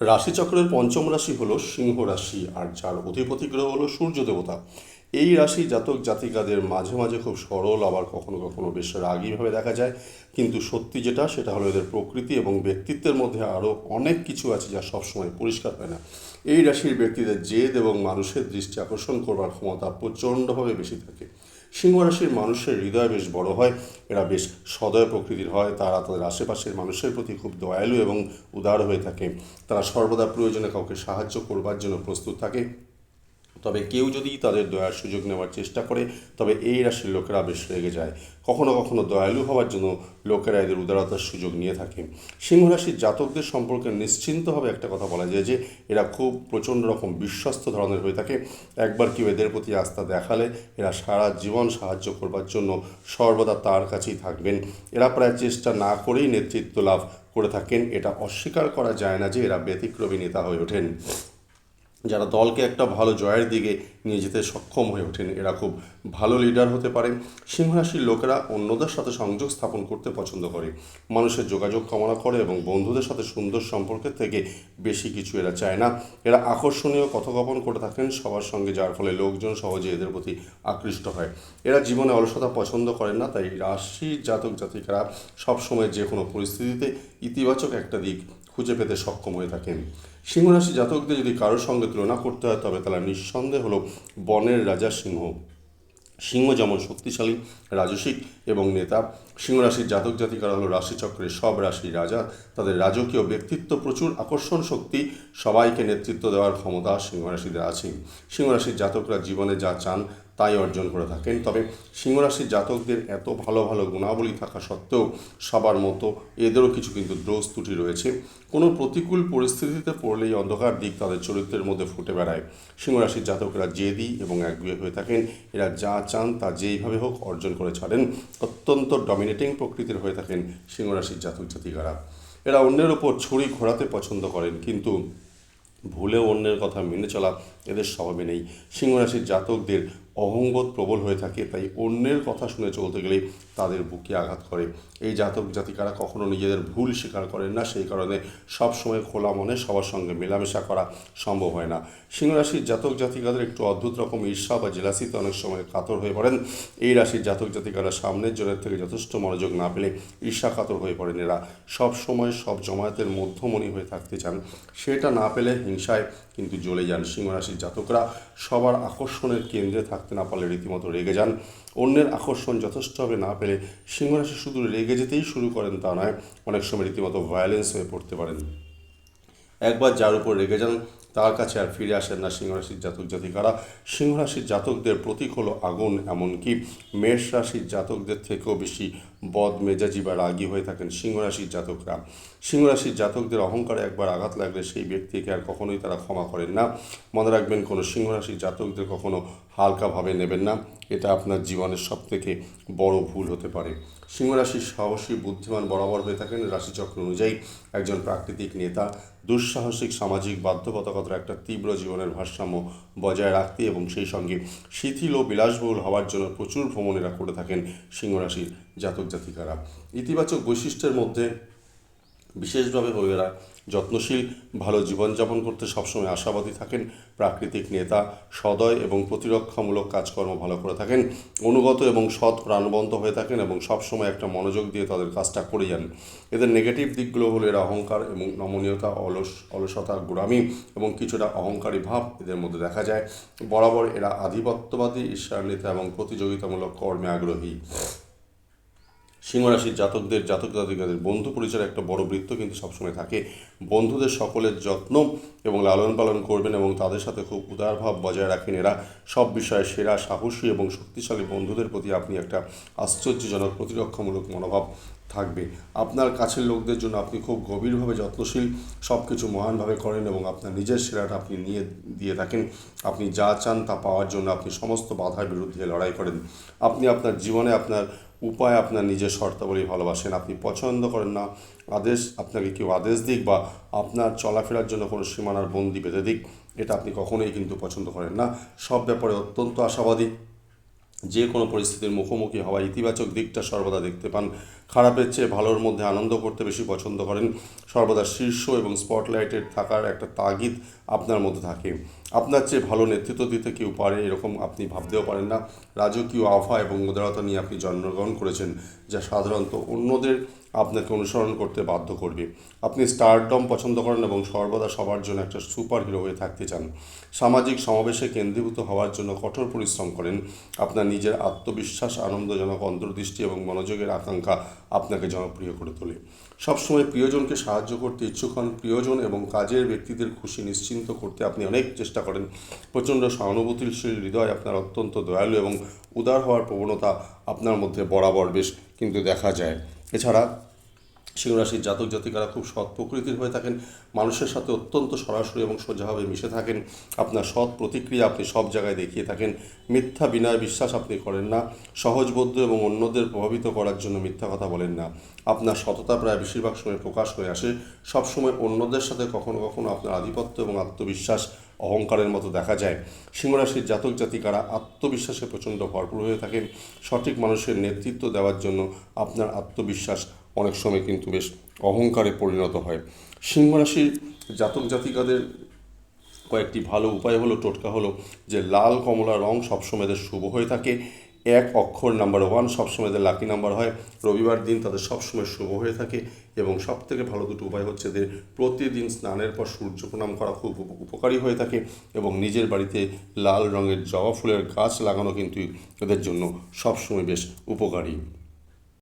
রাশিচক্রের পঞ্চম রাশি হলো সিংহ রাশি, আর যার অধিপতি গ্রহ হলো সূর্য দেবতা। এই রাশি জাতক জাতিকাদের মাঝে মাঝে খুব সরল, আবার কখনো কখনো বেশ রাগীভাবে দেখা যায়। কিন্তু সত্যি যেটা, সেটা হলো এদের প্রকৃতি এবং ব্যক্তিত্বের মধ্যে আরও অনেক কিছু আছে যা সবসময় পরিষ্কার হয় না। এই রাশির ব্যক্তিদের জেদ এবং মানুষের দৃষ্টি আকর্ষণ করবার ক্ষমতা প্রচণ্ডভাবে বেশি থাকে। সিংহ রাশির মানুষের হৃদয় বেশ বড় হয়। এরা বেশ সদয় প্রকৃতির হয়। তারা তাদের আশেপাশের মানুষের প্রতি খুব দয়ালু এবং উদার হয়ে থাকে। তারা সর্বদা প্রয়োজনে কাউকে সাহায্য করবার জন্য প্রস্তুত থাকে। তবে কেউ যদি তাদের দয়ার সুযোগ নেওয়ার চেষ্টা করে, তবে এই রাশির লোকেরা বেশ রেগে যায়। কখনো কখনো দয়ালু হওয়ার জন্য লোকেরা এদের উদারতার সুযোগ নিয়ে থাকে। সিংহ রাশির জাতকদের সম্পর্কে নিশ্চিন্তভাবে একটা কথা বলা যায় যে, এরা খুব প্রচণ্ড রকম বিশ্বস্ত ধরনের হয়ে থাকে। একবার কেউ এদের প্রতি আস্থা দেখালে, এরা সারা জীবন সাহায্য করবার জন্য সর্বদা তার কাছেই থাকবেন। এরা প্রায় চেষ্টা না করেই নেতৃত্ব লাভ করে থাকেন। এটা অস্বীকার করা যায় না যে, এরা ব্যতিক্রমী নেতা হয়ে ওঠেন। যারা দলকে একটা ভালো জয়ের দিকে নিয়ে যেতে সক্ষম হয়ে ওঠেন, এরা খুব ভালো লিডার হতে পারে। সিংহরাশির লোকেরা অন্যদের সাথে সংযোগ স্থাপন করতে পছন্দ করে। মানুষের যোগাযোগ কামনা করে এবং বন্ধুদের সাথে সুন্দর সম্পর্কের থেকে বেশি কিছু এরা চায় না। এরা আকর্ষণীয় কথোপকথন করে থাকেন সবার সঙ্গে, যার ফলে লোকজন সহজে এদের প্রতি আকৃষ্ট হয়। এরা জীবনে অলসতা পছন্দ করেন না, তাই রাশির জাতক জাতিকারা সবসময় যে কোনো পরিস্থিতিতে ইতিবাচক একটা দিক খুঁজে পেতে সক্ষম হয়ে থাকেন। সিংহরাশি জাতকদের যদি কারোর সঙ্গে তুলনা করতে হয়, তবে তারা নিঃসন্দেহ হল বনের রাজা সিংহ। সিংহ যেমন শক্তিশালী, রাজসিক এবং নেতা। সিংহরাশির জাতক জাতিকারা হলো রাশিচক্রের সব রাশির রাজা। তাদের রাজকীয় ব্যক্তিত্ব প্রচুর আকর্ষণ শক্তি। সবাইকে নেতৃত্ব দেওয়ার ক্ষমতা সিংহরাশিদের আছে। সিংহরাশির জাতকরা জীবনে যা চান তাই অর্জন করে থাকেন। তবে সিংহরাশির জাতকদের এত ভালো ভালো গুণাবলী থাকা সত্ত্বেও সবার মতো এদেরও কিছু কিন্তু দোষ ত্রুটি রয়েছে। কোনো প্রতিকূল পরিস্থিতিতে পড়লেই অন্ধকার দিক তাদের চরিত্রের মধ্যে ফুটে বেড়ায়। সিংহরাশির জাতকরা জেদি এবং একগুয়ে হয়ে থাকেন। এরা যা চান তা যেইভাবে হোক অর্জন করে ছাড়েন। অত্যন্ত ডমিনেটিং প্রকৃতির হয়ে থাকেন সিংহরাশির জাতক জাতিকারা। এরা অন্যের ওপর ছড়ি ঘোরাতে পছন্দ করেন, কিন্তু ভুলেও অন্যের কথা মেনে চলা এদের স্বভাবে নেই। সিংহরাশির জাতকদের অহংবোধ প্রবল হয়ে থাকে, তাই অন্যের কথা শুনে চলতে গেলে তাদের বুকে আঘাত করে। এই জাতক জাতিকারা কখনো নিজেদের ভুল স্বীকার করেন না, সেই কারণে সবসময় খোলা মনে সবার সঙ্গে মেলামেশা করা সম্ভব হয় না। সিংহরাশির জাতক জাতিকাদের একটু অদ্ভুত রকম ঈর্ষা বা জেলাসিতে অনেক সময় কাতর হয়ে পড়েন। এই রাশির জাতক জাতিকারা সামনের জনের থেকে যথেষ্ট মনোযোগ না পেলে ঈর্ষা কাতর হয়ে পড়েন এরা। সব সময় সব জমায়েতের মধ্যমণি হয়ে থাকতে চান। সেটা না পেলে হিংসায় কিন্তু জ্বলে যান সিংহরাশির জাতকরা। সবার আকর্ষণের কেন্দ্রে থাকতে না পারলে রীতিমতো রেগে যান। অন্যের আকর্ষণ যথেষ্টভাবে না পেলে সিংহরাশি শুধু রেগে যেতেই শুরু করেন, তা নয়, অনেক সময় রীতিমতো ভায়োলেন্স হয়ে পড়তে পারেন। একবার যার উপর রেগে যান তার কাছে আর ফিরে আসেন না সিংহরাশির জাতক জাতিকারা। সিংহরাশির জাতকদের প্রতীক হলো আগুন, এমনকি মেষ রাশির জাতকদের থেকেও বেশি বদ মেজাজি বা রাগী হয়ে থাকেন সিংহরাশির জাতকরা। সিংহরাশির জাতকদের অহংকারে একবার আঘাত লাগলে সেই ব্যক্তিকে আর কখনোই তারা ক্ষমা করেন না। মনে রাখবেন, কোনো সিংহরাশির জাতকদের কখনো হালকাভাবে নেবেন না। এটা আপনার জীবনের সব থেকে বড় ভুল হতে পারে। সিংহরাশির সাহসী, বুদ্ধিমান, বরাবর হয়ে থাকেন রাশিচক্র অনুযায়ী একজন প্রাকৃতিক নেতা। দুঃসাহসিক, সামাজিক বাধ্যবাধকতার একটা তীব্র জীবনের ভারসাম্য বজায় রাখতে এবং সেই সঙ্গে শিথিল ও বিলাসবহুল হওয়ার জন্য প্রচুর ভ্রমণেরা করে থাকেন সিংহরাশির জাতক জাতিকারা ইতিবাচক বৈশিষ্ট্যের মধ্যে বিশেষভাবে হয়ে এরা যত্নশীল, ভালো জীবনযাপন করতে সবসময় আশাবাদী থাকেন। প্রাকৃতিক নেতা, সদয় এবং প্রতিরক্ষামূলক কাজকর্ম ভালো করে থাকেন। অনুগত এবং সৎ প্রাণবন্ত হয়ে থাকেন এবং সবসময় একটা মনোযোগ দিয়ে তাদের কাজটা করে যান। এদের নেগেটিভ দিকগুলো হলো এরা অহংকার এবং নমনীয়তা, অলস অলসতা গোড়ামি এবং কিছুটা অহংকারী ভাব এদের মধ্যে দেখা যায়। বরাবর এরা আধিপত্যবাদী ঈশ্বর নেতা এবং প্রতিযোগিতামূলক কর্মে আগ্রহী। সিংহরাশির জাতকদের জাতক জাতিকাদের বন্ধু পরিচয়ের একটা বড় বৃত্ত কিন্তু সবসময় থাকে। বন্ধুদের সকলের যত্ন এবং লালন পালন করবেন এবং তাদের সাথে খুব উদারভাব বজায় রাখেন এরা। সব বিষয়ে সেরা, সাহসী এবং শক্তিশালী বন্ধুদের প্রতি আপনি একটা আশ্চর্যজনক, প্রতিরক্ষামূলক মনোভাব থাকবে। আপনার কাছের লোকদের জন্য আপনি খুব গভীরভাবে যত্নশীল সব কিছু মহানভাবে করেন এবং আপনার নিজের সেরাটা আপনি নিয়ে দিয়ে থাকেন। আপনি যা চান তা পাওয়ার জন্য আপনি সমস্ত বাধার বিরুদ্ধে লড়াই করেন। আপনি আপনার জীবনে আপনার উপায় আপনার নিজের শর্তাবলী ভালোবাসেন, আপনি পছন্দ করেন না, আদেশ আপনাকে কেউ আদেশ দিক বা আপনার চলাফেরার জন্য কোনো সীমানার বন্দি বেঁধে দিক, এটা আপনি কখনোই কিন্তু পছন্দ করেন না। সব ব্যাপারে অত্যন্ত আশাবাদী। যে কোনো পরিস্থিতির মুখোমুখি হওয়া ইতিবাচক দিকটা সর্বদা দেখতে পান। খারাপের চেয়ে ভালোর মধ্যে আনন্দ করতে বেশি পছন্দ করেন। সর্বদা শীর্ষ এবং স্পটলাইটের থাকার একটা তাগিদ আপনার মধ্যে থাকে। আপনার চেয়ে ভালো নেতৃত্ব দিতে কেউ পারে এরকম আপনি ভাবতেও পারেন না। রাজকীয় আফা এবং উদারতা নিয়ে আপনি জন্মগ্রহণ করেছেন, যা সাধারণত অন্যদের আপনাকে অনুসরণ করতে বাধ্য করবে। আপনি স্টারডম পছন্দ করেন এবং সর্বদা সবার জন্য একটা সুপার হিরো হয়ে থাকতে চান। সামাজিক সমাবেশে কেন্দ্রীভূত হওয়ার জন্য কঠোর পরিশ্রম করেন। আপনার নিজের আত্মবিশ্বাস, আনন্দজনক অন্তর্দৃষ্টি এবং মনোযোগের আকাঙ্ক্ষা আপনাকে জনপ্রিয় করে তোলে। সবসময় প্রিয়জনকে সাহায্য করতে ইচ্ছুক হন। প্রিয়জন এবং কাজের ব্যক্তিদের খুশি নিশ্চিন্ত করতে আপনি অনেক চেষ্টা করেন। প্রচণ্ড সহানুভূতিশীল হৃদয় আপনার অত্যন্ত দয়ালু এবং উদার হওয়ার প্রবণতা আপনার মধ্যে বরাবর বেশ, কিন্তু দেখা যায়। এছাড়া সিংহরাশির জাতক জাতিকারা খুব সৎ প্রকৃতির হয়ে থাকেন, মানুষের সাথে অত্যন্ত সরাসরি এবং সোজাভাবে মিশে থাকেন, আপনার সৎ প্রতিক্রিয়া আপনি সব জায়গায় দেখিয়ে থাকেন, মিথ্যা বিনয় বিশ্বাস আপনি করেন না সহজবোধ্য এবং অন্যদের প্রভাবিত করার জন্য মিথ্যা কথা বলেন না। আপনার সততা প্রায় বেশিরভাগ সময় প্রকাশ হয়ে আসে, সবসময় অন্যদের সাথে কখনো কখনো আপনার আধিপত্য এবং আত্মবিশ্বাস অহংকারের মতো দেখা যায়। সিংহরাশির জাতক জাতিকারা আত্মবিশ্বাসে প্রচণ্ড ভরপুর হয়ে থাকেন। সঠিক মানুষের নেতৃত্ব দেওয়ার জন্য আপনার আত্মবিশ্বাস অনেক সময় কিন্তু বেশ অহংকারে পরিণত হয়। সিংহরাশির জাতক জাতিকাদের কয়েকটি ভালো উপায় হলো, টোটকা হলো যে লাল কমলা রং সবসময় শুভ হয়ে থাকে। এক অক্ষর নাম্বার ওয়ান সবসময় এদের লাকি নাম্বার হয়। রবিবার দিন তাদের সবসময় শুভ হয়ে থাকে এবং সব থেকে ভালো দুটো উপায় হচ্ছে এদের প্রতিদিন স্নানের পর সূর্য প্রণাম করা খুব উপ- উপকারী হয়ে থাকে এবং নিজের বাড়িতে লাল রঙের জবা ফুলের গাছ লাগানো কিন্তু এদের জন্য সবসময় বেশ উপকারী।